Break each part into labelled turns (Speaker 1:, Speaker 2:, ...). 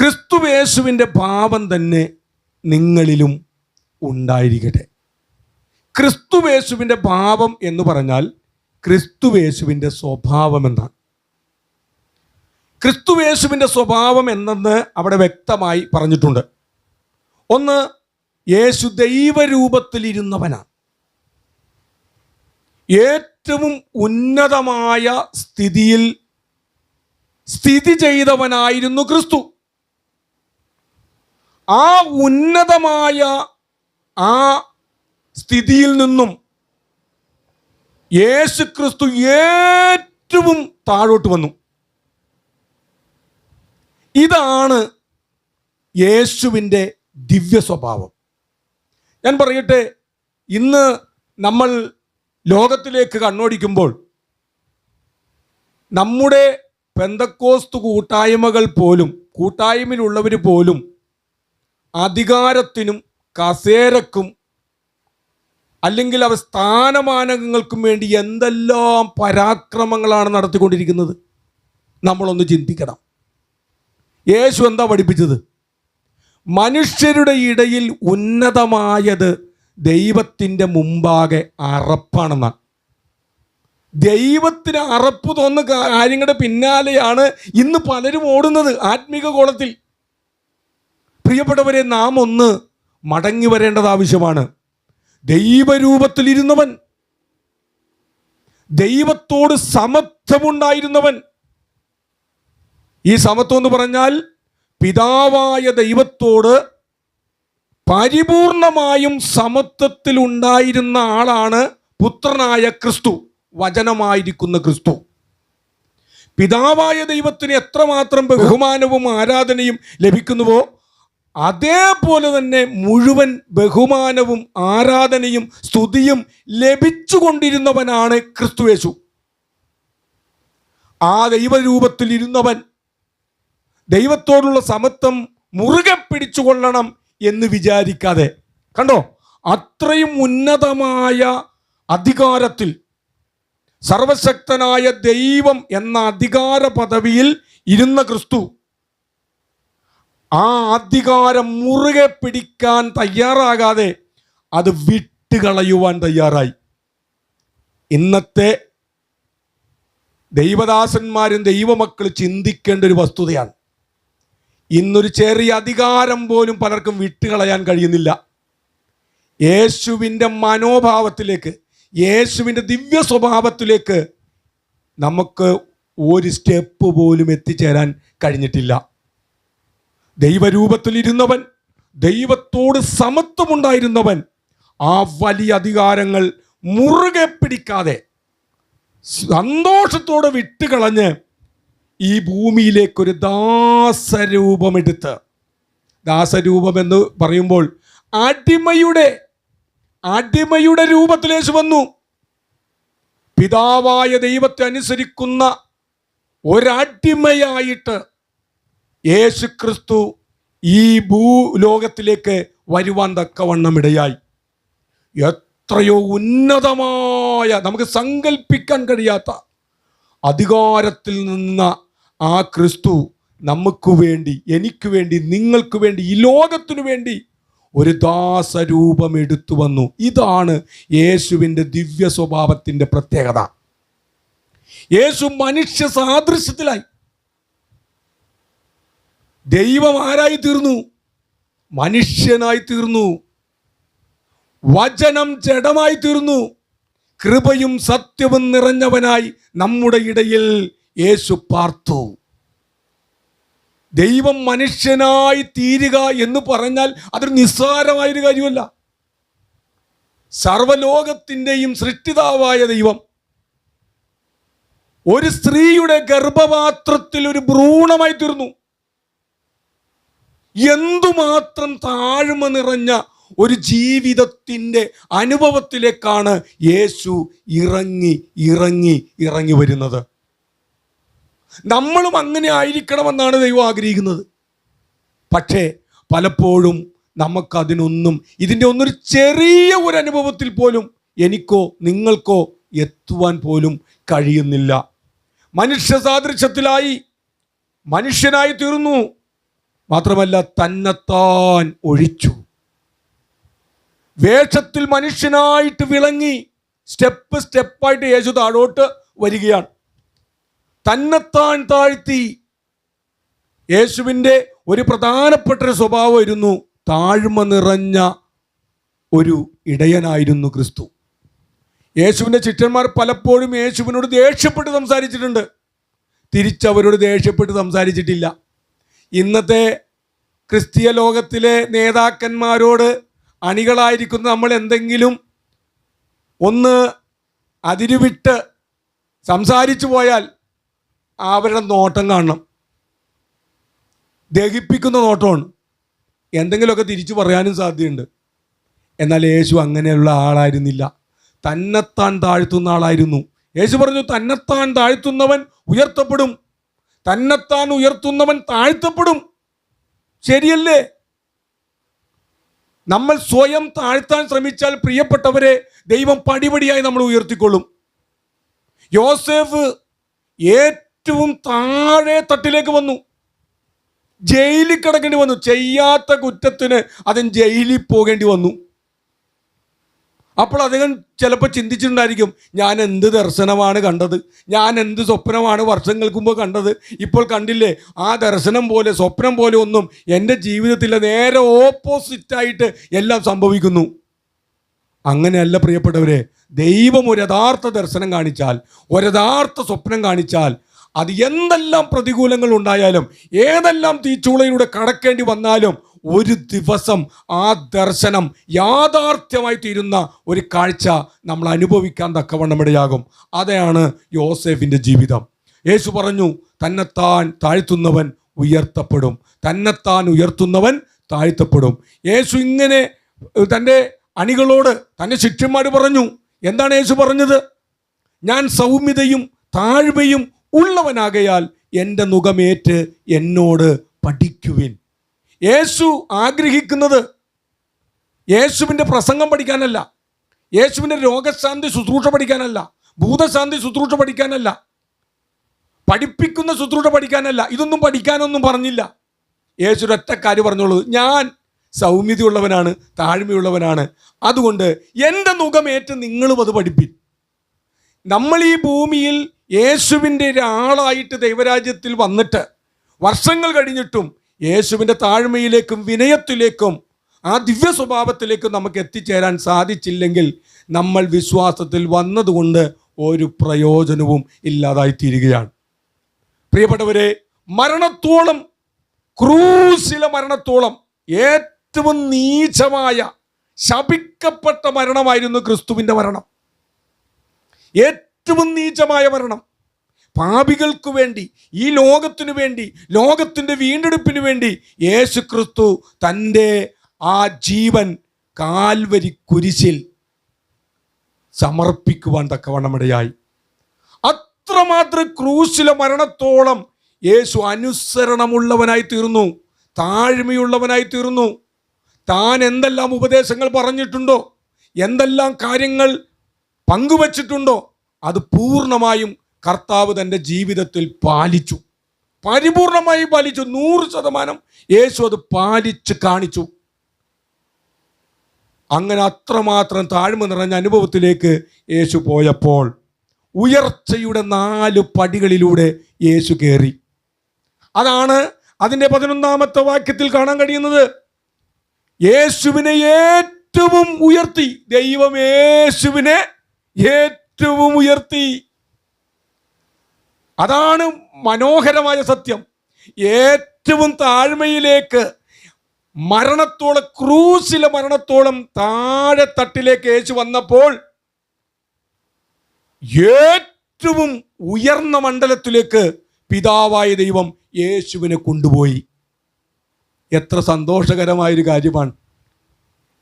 Speaker 1: ക്രിസ്തുവേശുവിന്റെ ഭാവം തന്നെ നിങ്ങളിലും ഉണ്ടായിരിക്കട്ടെ. ക്രിസ്തുവേശുവിന്റെ ഭാവം എന്ന് പറഞ്ഞാൽ ക്രിസ്തുവേശുവിന്റെ സ്വഭാവം എന്നാണ്. ക്രിസ്തുവേശുവിന്റെ സ്വഭാവം എന്നെന്ന് അവിടെ വ്യക്തമായി പറഞ്ഞിട്ടുണ്ട്. ഒന്ന് യേശു ദൈവരൂപത്തിലിരുന്നവനാണ്. ഏറ്റവും ഉന്നതമായ സ്ഥിതിയിൽ സ്ഥിതി ചെയ്തവനായിരുന്നു ക്രിസ്തു. ആ ഉന്നതമായ ആ സ്ഥിതിയിൽ നിന്നും യേശു ക്രിസ്തു ഏറ്റവും താഴോട്ട് വന്നു. ഇതാണ് യേശുവിന്റെ ദിവ്യ സ്വഭാവം. ഞാൻ പറയട്ടെ ഇന്ന് നമ്മൾ ലോകത്തിലേക്ക് കണ്ണോടിക്കുമ്പോൾ നമ്മുടെ പെന്തക്കോസ്തു കൂട്ടായ്മകൾ പോലും കൂട്ടായ്മയിലുള്ളവർ പോലും അധികാരത്തിനും കസേരക്കും അല്ലെങ്കിൽ അവ സ്ഥാനമാനങ്ങൾക്കും വേണ്ടി എന്തെല്ലാം പരാക്രമങ്ങളാണ് നടത്തിക്കൊണ്ടിരിക്കുന്നത് നമ്മളൊന്ന് ചിന്തിക്കണം. യേശു എന്താ പഠിപ്പിച്ചത്? മനുഷ്യരുടെ ഇടയിൽ ഉന്നതമായത് ദൈവത്തിന്റെ മുമ്പാകെ അറപ്പാണെന്നാണ്. ദൈവത്തിന് അറപ്പ് തോന്നുന്ന കാര്യങ്ങളുടെ പിന്നാലെയാണ് ഇന്ന് പലരും ഓടുന്നത് ആത്മീക കോളത്തിൽ പ്രിയപ്പെട്ടവരെ നാം ഒന്ന് മടങ്ങി വരേണ്ടത് ആവശ്യമാണ്. ദൈവരൂപത്തിലിരുന്നവൻ ദൈവത്തോട് സമത്വമുണ്ടായിരുന്നവൻ. ഈ സമത്വം എന്ന് പറഞ്ഞാൽ പിതാവായ ദൈവത്തോട് പരിപൂർണമായും സമത്വത്തിലുണ്ടായിരുന്ന ആളാണ് പുത്രനായ ക്രിസ്തു വചനമായിരിക്കുന്ന ക്രിസ്തു. പിതാവായ ദൈവത്തിന് എത്രമാത്രം ബഹുമാനവും ആരാധനയും ലഭിക്കുന്നുവോ അതേപോലെ തന്നെ മുഴുവൻ ബഹുമാനവും ആരാധനയും സ്തുതിയും ലഭിച്ചുകൊണ്ടിരുന്നവനാണ് ക്രിസ്തുവേശു ആ ദൈവരൂപത്തിൽ ഇരുന്നവൻ ദൈവത്തോടുള്ള സമത്വം മുറുകെ പിടിച്ചുകൊള്ളണം എന്ന് വിചാരിക്കാതെ. കണ്ടോ? അത്രയും ഉന്നതമായ അധികാരത്തിൽ സർവശക്തനായ ദൈവം എന്ന അധികാര പദവിയിൽ ഇരുന്ന ക്രിസ്തു ആ അധികാരം മുറുകെ പിടിക്കാൻ തയ്യാറാകാതെ അത് വിട്ടുകളയുവാൻ തയ്യാറായി. ഇന്നത്തെ ദൈവദാസന്മാരും ദൈവമക്കൾ ചിന്തിക്കേണ്ട ഒരു വസ്തുതയാണ്. ഇന്നൊരു ചെറിയ അധികാരം പോലും പലർക്കും വിട്ടുകളയാൻ കഴിയുന്നില്ല. യേശുവിന്റെ മനോഭാവത്തിലേക്ക് യേശുവിന്റെ ദിവ്യ സ്വഭാവത്തിലേക്ക് നമുക്ക് ഒരു സ്റ്റെപ്പ് പോലും എത്തിച്ചേരാൻ കഴിഞ്ഞിട്ടില്ല. ദൈവരൂപത്തിലിരുന്നവൻ ദൈവത്തോട് സമത്വമുണ്ടായിരുന്നവൻ ആ വലിയ അധികാരങ്ങൾ മുറുകെ പിടിക്കാതെ സന്തോഷത്തോടെ വിട്ടുകളഞ്ഞ് ഈ ഭൂമിയിലേക്കൊരു ദാസരൂപമെടുത്ത്. ദാസരൂപം എന്ന് പറയുമ്പോൾ അടിമയുടെ അടിമയുടെ രൂപത്തിലേശു വന്നു. പിതാവായ ദൈവത്തെ അനുസരിക്കുന്ന ഒരടിമയായിട്ട് യേശു ക്രിസ്തു ഈ ഭൂലോകത്തിലേക്ക് വരുവാൻ തക്കവണ്ണം ഇടയായി. എത്രയോ ഉന്നതമായ നമുക്ക് സങ്കല്പിക്കാൻ കഴിയാത്ത അധികാരത്തിൽ നിന്ന ആ ക്രിസ്തു നമുക്ക് വേണ്ടി എനിക്ക് വേണ്ടി നിങ്ങൾക്ക് വേണ്ടി ഈ ലോകത്തിനു വേണ്ടി ഒരു ദാസരൂപം എടുത്തു വന്നു. ഇതാണ് യേശുവിന്റെ ദിവ്യ സ്വഭാവത്തിന്റെ പ്രത്യേകത. യേശു മനുഷ്യ സാദൃശ്യത്തിലായി. ദൈവം ആരായി തീർന്നു മനുഷ്യനായി തീർന്നു വചനം ജഡമായി തീർന്നു കൃപയും സത്യവും നിറഞ്ഞവനായി നമ്മുടെ ഇടയിൽ യേശു പാർത്തു. ദൈവം മനുഷ്യനായി തീരുക എന്ന് പറഞ്ഞാൽ അതൊരു നിസ്സാരമായൊരു കാര്യമല്ല. സർവലോകത്തിന്റെയും സൃഷ്ടിതാവായ ദൈവം ഒരു സ്ത്രീയുടെ ഗർഭപാത്രത്തിൽ ഒരു ഭ്രൂണമായി തീർന്നു എന്തുമാത്രം താഴ്മ നിറഞ്ഞ ഒരു ജീവിതത്തിന്റെ അനുഭവത്തിലേക്കാണ് യേശു ഇറങ്ങി ഇറങ്ങി ഇറങ്ങി വരുന്നത്. നമ്മളും അങ്ങനെ ആയിരിക്കണമെന്നാണ് ദൈവം ആഗ്രഹിക്കുന്നത്. പക്ഷേ പലപ്പോഴും നമുക്കതിനൊന്നും ഇതിന്റെ ഒന്നൊരു ചെറിയ ഒരു അനുഭവത്തിൽ പോലും എനിക്കോ നിങ്ങൾക്കോ എത്തുവാൻ പോലും കഴിയുന്നില്ല. മനുഷ്യ സാദൃശ്യത്തിലായി മനുഷ്യനായി തീർന്നു. മാത്രമല്ല തന്നെത്താൻ ഒഴിച്ചു. വേഷത്തിൽ മനുഷ്യനായിട്ട് വിളങ്ങി സ്റ്റെപ്പ് സ്റ്റെപ്പായിട്ട് യേശു താഴോട്ട് വരികയാണ്. തന്നെത്താൻ താഴ്ത്തി യേശുവിന്റെ ഒരു പ്രധാനപ്പെട്ട ഒരു സ്വഭാവമായിരുന്നു താഴ്മ നിറഞ്ഞ ഒരു ഇടയനായിരുന്നു ക്രിസ്തു. യേശുവിന്റെ ചിറ്റന്മാർ പലപ്പോഴും യേശുവിനോട് ദേഷ്യപ്പെട്ട് സംസാരിച്ചിട്ടുണ്ട്. തിരിച്ചവരോട് ദേഷ്യപ്പെട്ട് സംസാരിച്ചിട്ടില്ല. ഇന്നത്തെ ക്രിസ്തീയ ലോകത്തിലെ നേതാക്കന്മാരോട് അണികളായിരിക്കുന്ന നമ്മൾ എന്തെങ്കിലും ഒന്ന് അതിരുവിട്ട് സംസാരിച്ചു പോയാൽ അവരുടെ നോട്ടം കാണണം. ദഹിപ്പിക്കുന്ന നോട്ടമാണ്. എന്തെങ്കിലുമൊക്കെ തിരിച്ചു പറയാനും സാധ്യതയുണ്ട്. എന്നാൽ യേശു അങ്ങനെയുള്ള ആളായിരുന്നില്ല. തന്നെത്താൻ താഴ്ത്തുന്ന ആളായിരുന്നു. യേശു പറഞ്ഞു തന്നെത്താൻ താഴ്ത്തുന്നവൻ ഉയർത്തപ്പെടും. തന്നെത്താൻ ഉയർത്തുന്നവൻ താഴ്ത്തപ്പെടും. ശരിയല്ലേ? നമ്മൾ സ്വയം താഴ്ത്താൻ ശ്രമിച്ചാൽ പ്രിയപ്പെട്ടവരെ ദൈവം പടിപടിയായി നമ്മൾ ഉയർത്തിക്കൊള്ളും. യോസേഫ് ഏറ്റവും താഴെ തട്ടിലേക്ക് വന്നു. ജയിലിൽ കിടക്കേണ്ടി വന്നു. ചെയ്യാത്ത കുറ്റത്തിന് അതൻ ജയിലിൽ പോകേണ്ടി വന്നു. അപ്പോൾ അദ്ദേഹം ചിലപ്പോൾ ചിന്തിച്ചിട്ടുണ്ടായിരിക്കും ഞാൻ എന്ത് ദർശനമാണ് കണ്ടത്? ഞാൻ എന്ത് സ്വപ്നമാണ് വർഷങ്ങൾക്ക് മുമ്പ് കണ്ടത്? ഇപ്പോൾ കണ്ടില്ലേ ആ ദർശനം പോലെ സ്വപ്നം പോലെ ഒന്നും എന്റെ ജീവിതത്തിൽ നേരെ ഓപ്പോസിറ്റായിട്ട് എല്ലാം സംഭവിക്കുന്നു. അങ്ങനെയല്ല പ്രിയപ്പെട്ടവരെ ദൈവം ഒരു യഥാർത്ഥ ദർശനം കാണിച്ചാൽ ഒരു യഥാർത്ഥ സ്വപ്നം കാണിച്ചാൽ അത് എന്തെല്ലാം പ്രതികൂലങ്ങൾ ഉണ്ടായാലും ഏതെല്ലാം തീച്ചൂളയിലൂടെ കടക്കേണ്ടി വന്നാലും ഒരു ദിവസം ആ ദർശനം യാഥാർത്ഥ്യമായി തീരുന്ന ഒരു കാഴ്ച നമ്മൾ അനുഭവിക്കാൻ തക്കവണ്ണം ഇടയാകും അതാണ് യോസേഫിന്റെ ജീവിതം. യേശു പറഞ്ഞു തന്നെത്താൻ താഴ്ത്തുന്നവൻ ഉയർത്തപ്പെടും. തന്നെത്താൻ ഉയർത്തുന്നവൻ താഴ്ത്തപ്പെടും. യേശു ഇങ്ങനെ തന്റെ അണികളോട് തന്റെ ശിഷ്യന്മാർ പറഞ്ഞു എന്താണ് യേശു പറഞ്ഞത്? ഞാൻ സൗമ്യതയും താഴ്മയും ഉള്ളവനാകയാൽ എന്റെ മുഖമേറ്റ് എന്നോട് പഠിക്കുവിൻ. യേശു ആഗ്രഹിക്കുന്നത് യേശുവിന്റെ പ്രസംഗം പഠിക്കാനല്ല. യേശുവിന്റെ രോഗശാന്തി ശുശ്രൂഷ പഠിക്കാനല്ല. ഭൂതശാന്തി ശുശ്രൂഷ പഠിക്കാനല്ല. പഠിപ്പിക്കുന്ന ശുശ്രൂഷ പഠിക്കാനല്ല. ഇതൊന്നും പഠിക്കാനൊന്നും പറഞ്ഞില്ല. യേശു ഒറ്റ കാര്യം പറഞ്ഞോളൂ. ഞാൻ സൗമ്യതയുള്ളവനാണ് താഴ്മയുള്ളവനാണ്. അതുകൊണ്ട് എന്റെ മുഖമേറ്റ് നിങ്ങളും അത് പഠിപ്പി നമ്മൾ ഈ ഭൂമിയിൽ യേശുവിന്റെ ഒരാളായിട്ട് ദൈവരാജ്യത്തിൽ വന്നിട്ട് വർഷങ്ങൾ കഴിഞ്ഞിട്ടും യേശുവിന്റെ താഴ്മയിലേക്കും വിനയത്തിലേക്കും ആ ദിവ്യ സ്വഭാവത്തിലേക്കും നമുക്ക് എത്തിച്ചേരാൻ സാധിച്ചില്ലെങ്കിൽ നമ്മൾ വിശ്വാസത്തിൽ വന്നതുകൊണ്ട് ഒരു പ്രയോജനവും ഇല്ലാതായി തീരുകയാണ് പ്രിയപ്പെട്ടവരെ മരണത്തോളം ക്രൂശിലെ മരണത്തോളം ഏറ്റവും നീചമായ ശപിക്കപ്പെട്ട മരണമായിരുന്നു ക്രിസ്തുവിന്റെ മരണം. ഏറ്റവും നീചമായ മരണം. പാപികൾക്ക് വേണ്ടി ഈ ലോകത്തിനു വേണ്ടി ലോകത്തിന്റെ വീണ്ടെടുപ്പിന് വേണ്ടി യേശു ക്രിസ്തു തന്റെ ആ ജീവൻ കാൽവരി കുരിശിൽ സമർപ്പിക്കുവാൻ തക്കവണ്ണമിടയായി. അത്രമാത്രം ക്രൂശിലെ മരണത്തോളം യേശു അനുസരണമുള്ളവനായി തീർന്നു താഴ്മയുള്ളവനായി തീർന്നു. താൻ എന്തെല്ലാം ഉപദേശങ്ങൾ പറഞ്ഞിട്ടുണ്ടോ എന്തെല്ലാം കാര്യങ്ങൾ പങ്കുവച്ചിട്ടുണ്ടോ അത് പൂർണമായും കർത്താവ് തന്റെ ജീവിതത്തിൽ പാലിച്ചു. പരിപൂർണമായി പാലിച്ചു. നൂറ് ശതമാനം യേശു അത് പാലിച്ച് കാണിച്ചു. അങ്ങനെ അത്രമാത്രം താഴ്മ നിറഞ്ഞ അനുഭവത്തിലേക്ക് യേശു പോയപ്പോൾ ഉയർച്ചയുടെ നാല് പടികളിലൂടെ യേശു കയറി. അതാണ് അതിന്റെ പതിനൊന്നാമത്തെ വാക്യത്തിൽ കാണാൻ കഴിയുന്നത്. യേശുവിനെ ഏറ്റവും ഉയർത്തി. ദൈവം യേശുവിനെ ഏറ്റവും ഉയർത്തി. അതാണ് മനോഹരമായ സത്യം. ഏറ്റവും താഴ്മയിലേക്ക് മരണത്തോളം ക്രൂസിലെ മരണത്തോളം താഴെ തട്ടിലേക്ക് യേശു വന്നപ്പോൾ ഏറ്റവും ഉയർന്ന മണ്ഡലത്തിലേക്ക് പിതാവായ ദൈവം യേശുവിനെ കൊണ്ടുപോയി. എത്ര സന്തോഷകരമായൊരു കാര്യമാണ്.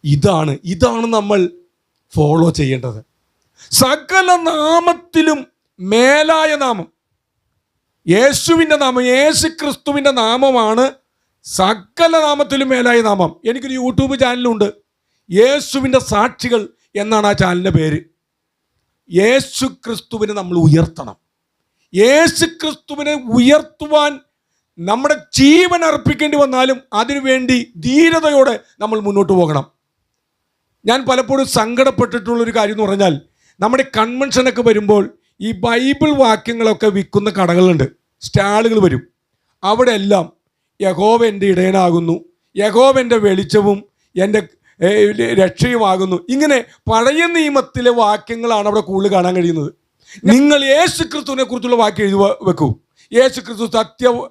Speaker 1: ഇതാണ് ഇതാണ് നമ്മൾ ഫോളോ ചെയ്യേണ്ടത്. സകല നാമത്തിലും മേലായ നാമം. യേശുവിന്റെ നാമം യേശു ക്രിസ്തുവിന്റെ നാമമാണ് സകല നാമത്തിലും മേലായ നാമം. എനിക്കൊരു യൂട്യൂബ് ചാനലുണ്ട്. യേശുവിന്റെ സാക്ഷികൾ എന്നാണ് ആ ചാനലിന്റെ പേര്. യേശു ക്രിസ്തുവിനെ നമ്മൾ ഉയർത്തണം. യേശു ക്രിസ്തുവിനെ ഉയർത്തുവാൻ നമ്മുടെ ജീവൻ അർപ്പിക്കേണ്ടി വന്നാലും അതിനുവേണ്ടി ധീരതയോടെ നമ്മൾ മുന്നോട്ട് പോകണം. ഞാൻ പലപ്പോഴും സങ്കടപ്പെട്ടിട്ടുള്ളൊരു കാര്യം എന്ന് പറഞ്ഞാൽ നമ്മുടെ കൺവെൻഷനൊക്കെ വരുമ്പോൾ ഈ ബൈബിൾ വാക്യങ്ങളൊക്കെ വിൽക്കുന്ന കടകളുണ്ട്. സ്റ്റാളുകൾ വരും. അവിടെ എല്ലാം യഹോവ എന്റെ ഇടയനാകുന്നു. യഹോവ എന്റെ വെളിച്ചവും എന്റെ രക്ഷയുമാകുന്നു. ഇങ്ങനെ പഴയ നിയമത്തിലെ വാക്യങ്ങളാണ് അവിടെ കൂടുതൽ കാണാൻ കഴിയുന്നത്. നിങ്ങൾ യേശു ക്രിസ്തുവിനെ കുറിച്ചുള്ള വാക്യം എഴുതി വെക്കൂ. യേശു ക്രിസ്തു സത്യ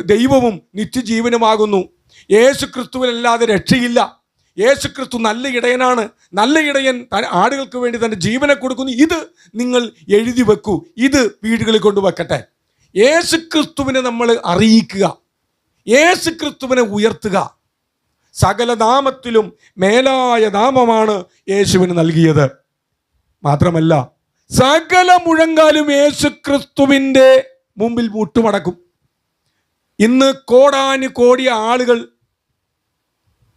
Speaker 1: ദൈവവും നിത്യജീവനുമാകുന്നു. യേശു ക്രിസ്തുവിനല്ലാതെ രക്ഷയില്ല. യേശു ക്രിസ്തു നല്ല ഇടയനാണ്. നല്ല ഇടയൻ ആടുകൾക്ക് വേണ്ടി തന്റെ ജീവനെ കൊടുക്കുന്നു. ഇത് നിങ്ങൾ എഴുതി വെക്കൂ. ഇത് വീടുകളിൽ കൊണ്ടുവെക്കട്ടെ യേശു ക്രിസ്തുവിനെ നമ്മൾ അറിയിക്കുക. യേശു ക്രിസ്തുവിനെ ഉയർത്തുക. സകല നാമത്തിലും മേലായ നാമമാണ് യേശുവിന് നൽകിയത്. മാത്രമല്ല സകല മുഴങ്കാലും യേശു ക്രിസ്തുവിന്റെ മുമ്പിൽ മുട്ടുമടക്കും. ഇന്ന് കോടാനു കോടി ആളുകൾ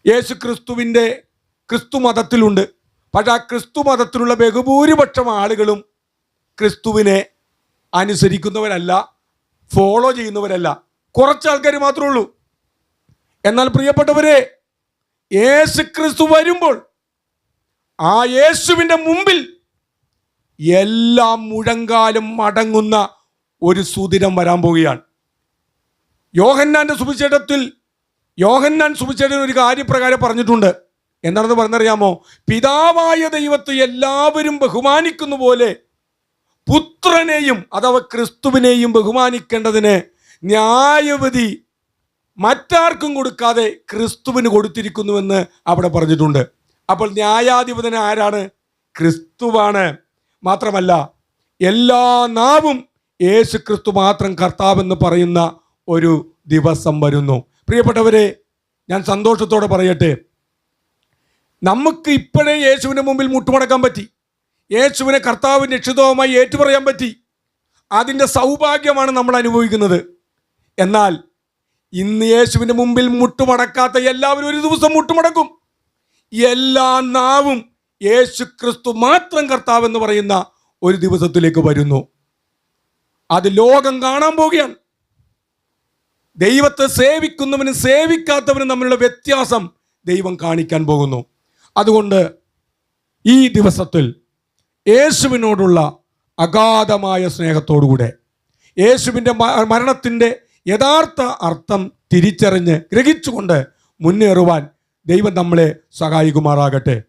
Speaker 1: യേശു ക്രിസ്തുവിന്റെ ക്രിസ്തു മതത്തിലുണ്ട് പക്ഷെ ആ ക്രിസ്തു മതത്തിലുള്ള ബഹുഭൂരിപക്ഷം ആളുകളും ക്രിസ്തുവിനെ അനുസരിക്കുന്നവരല്ല ഫോളോ ചെയ്യുന്നവരല്ല. കുറച്ച് ആൾക്കാർ മാത്രമേ ഉള്ളൂ. എന്നാൽ പ്രിയപ്പെട്ടവരെ യേശു ക്രിസ്തു വരുമ്പോൾ ആ യേശുവിന്റെ മുമ്പിൽ എല്ലാം മുഴങ്കാലും അടങ്ങുന്ന ഒരു സുദിനം വരാൻ പോവുകയാണ്. യോഹന്നാന്റെ സുവിശേഷത്തിൽ യോഹന്നാൻ സുവിശേഷൻ ഒരു കാര്യപ്രകാരം പറഞ്ഞിട്ടുണ്ട്. എന്താണെന്ന് പറഞ്ഞറിയാമോ? പിതാവായ ദൈവത്തെ എല്ലാവരും ബഹുമാനിക്കുന്ന പോലെ പുത്രനെയും അഥവാ ക്രിസ്തുവിനെയും ബഹുമാനിക്കേണ്ടതിന് ന്യായവതി മറ്റാർക്കും കൊടുക്കാതെ ക്രിസ്തുവിന് കൊടുത്തിരിക്കുന്നുവെന്ന് അവിടെ പറഞ്ഞിട്ടുണ്ട്. അപ്പോൾ ന്യായാധിപതൻ ആരാണ്? ക്രിസ്തുവാണ്. മാത്രമല്ല എല്ലാ നാവും യേശു ക്രിസ്തു മാത്രം കർത്താവെന്ന് പറയുന്ന ഒരു ദിവസം വരുന്നു. പ്രിയപ്പെട്ടവരെ ഞാൻ സന്തോഷത്തോടെ പറയട്ടെ. നമുക്ക് ഇപ്പോഴേ യേശുവിന്റെ മുമ്പിൽ മുട്ടുമടക്കാൻ പറ്റി. യേശുവിനെ കർത്താവിന്റെ രക്ഷിതവുമായി ഏറ്റുപറയാൻ പറ്റി. അതിന്റെ സൗഭാഗ്യമാണ് നമ്മൾ അനുഭവിക്കുന്നത്. എന്നാൽ ഇന്ന് യേശുവിന്റെ മുമ്പിൽ മുട്ടുമടക്കാത്ത എല്ലാവരും ഒരു ദിവസം മുട്ടുമടക്കും. എല്ലാ നാവും യേശു ക്രിസ്തു മാത്രം കർത്താവെന്ന് പറയുന്ന ഒരു ദിവസത്തിലേക്ക് വരുന്നു. അത് ലോകം കാണാൻ പോവുകയാണ്. ദൈവത്തെ സേവിക്കുന്നവനും സേവിക്കാത്തവനും തമ്മിലുള്ള വ്യത്യാസം ദൈവം കാണിക്കാൻ പോകുന്നു. അതുകൊണ്ട് ഈ ദിവസത്തിൽ യേശുവിനോടുള്ള അഗാധമായ സ്നേഹത്തോടുകൂടെ യേശുവിന്റെ മരണത്തിന്റെ യഥാർത്ഥ അർത്ഥം തിരിച്ചറിഞ്ഞ് ഗ്രഹിച്ചുകൊണ്ട് മുന്നേറുവാൻ ദൈവം നമ്മളെ സഹായിക്കുമാറാകട്ടെ.